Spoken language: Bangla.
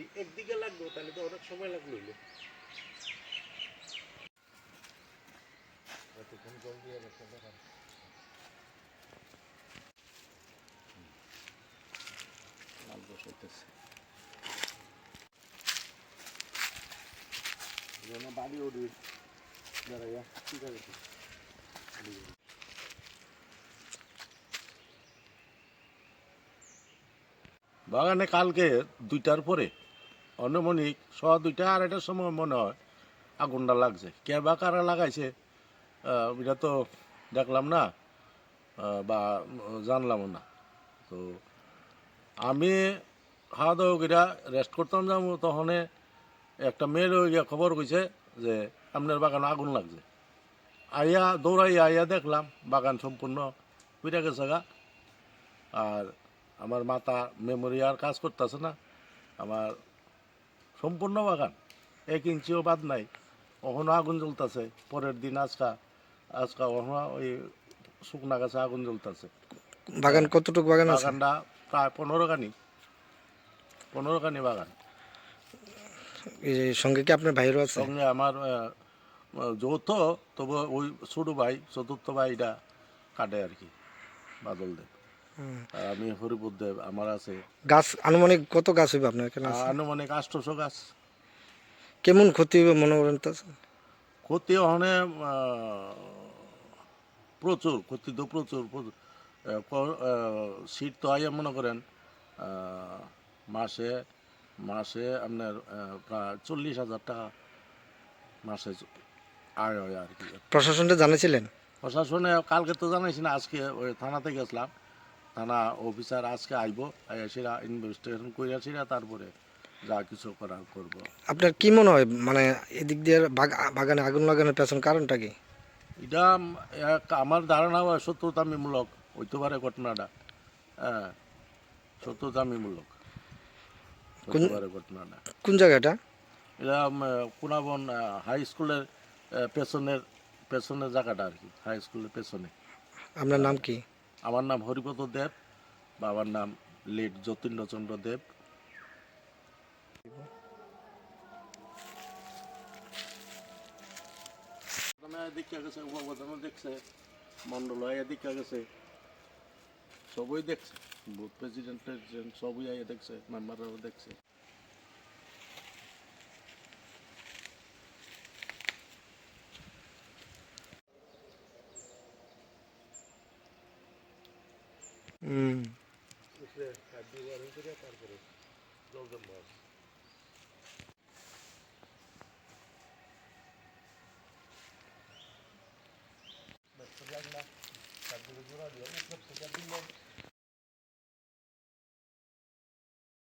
যদি একদিকে লাগতো তাহলে তো অনেক সময় লাগল বাড়ি উঠবি দাঁড়াইয়া ঠিক আছে বাগানে কালকে দুইটার পরে অনমনিক ছ দুইটা আড়াইটার সময় মনে হয় আগুনটা লাগছে। কে বা কারা লাগাইছে এটা তো দেখলাম না বা জানলামও না। তো আমি খাওয়া দাওয়া করে রেস্ট করতাম যাব, তখন একটা মেয়ের ওই গিয়া খবর কইছে যে আপনার বাগানে আগুন লাগছে। আইয়া দৌড়াই আইয়া দেখলাম বাগান সম্পূর্ণ পুড়ে গেছে গা। আর আমার মাতা মেমোরি আর কাজ করতেছে না, আমার সম্পূর্ণ বাগান। এক ইঞ্চিও বাদ নাই। ওখানে আগুন জ্বলতেছে। পরের দিন আজকা আজকা ওখানে ওই শুকনা গাছে আগুন জ্বলতেছে। বাগান কতটুকু বাগান বাগানটা প্রায় পনেরো কানি পনেরো কানি বাগান সঙ্গে কি আপনার ভাইরও আছে? সঙ্গে আমার যৌথ তবু ওই ছোটো ভাই চতুর্থ ভাইটা কাটে আর কি বাদল দেব। আর আমি হরিপুর দেব আমার আছে। গাছ আনুমানিক কত গাছ হইবে আপনার এখানে? আনুমানিক আষ্টশো গাছ। কেমন ক্ষতি হবে মনে করেন তো? ক্ষতি ওখানে প্রচুর ক্ষতি তো প্রচুর শীত তো আইয়া মনে করেন মাসে মাসে আপনার প্রায় চল্লিশ হাজার টাকা মাসে আয় হয় আর কি। প্রশাসনটা জানিয়েছিলেন প্রশাসনে কালকে তো জানাইছি না আজকে ওই থানাতে গেছিলাম। থানা অফিসার আজকে আইব সেরা ইনভেস্টিগেশন করিয়া সেরা তারপরে যা কিছু করার করব। আপনার কি মনে হয়? মানে এদিক দিয়ে বাগানে আগুন লাগানোর পেছন কারণটা কি? এটা এক আমার ধারণা হয় সত্যতামিমূলক হইতে পারে ঘটনাটা। হ্যাঁ হইতে পারে ঘটনাটা। কোন জায়গাটা? এটা কুনাবন হাই স্কুলের পেছনের পেছনের জায়গাটা আর কি হাই স্কুলের পেছনে। আপনার নাম কি? আমার নাম হরিপদ দেব বাবার নাম লেট যতীন্দ্রচন্দ্র দেব। গেছে দেখছে মন্ডল আইয়া গেছে, সবই দেখছে, বুথ প্রেসিডেন্ট টেসিডেন্ট সবই আইয়া দেখছে মেম্বাররাও দেখছে। হুম তারপরে জলদম মাছ লাগলা